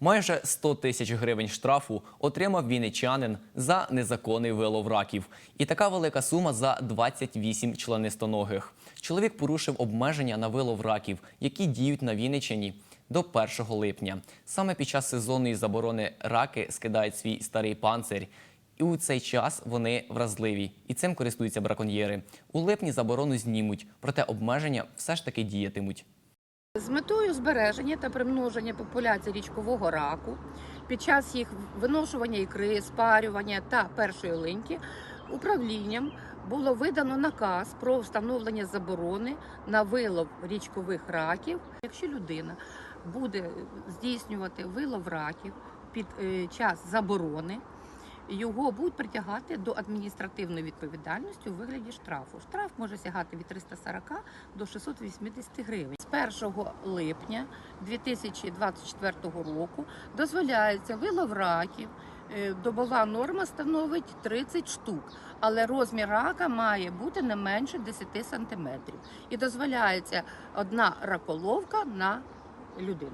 Майже 100 тисяч гривень штрафу отримав вінничанин за незаконний вилов раків. І така велика сума за 28 членистоногих. Чоловік порушив обмеження на вилов раків, які діють на Вінниччині до 1 липня. Саме під час сезонної заборони раки скидають свій старий панцир. І у цей час вони вразливі, і цим користуються браконьєри. У липні заборону знімуть, проте обмеження все ж таки діятимуть. З метою збереження та примноження популяції річкового раку під час їх виношування ікри, спарювання та першої линьки управлінням було видано наказ про встановлення заборони на вилов річкових раків. Якщо людина буде здійснювати вилов раків під е, час заборони, його будуть притягати до адміністративної відповідальності у вигляді штрафу. Штраф може сягати від 340 до 680 гривень. З 1 липня 2024 року дозволяється вилов раків. Е, Добова норма становить 30 штук, але розмір рака має бути не менше 10 сантиметрів. І дозволяється одна раколовка на людину.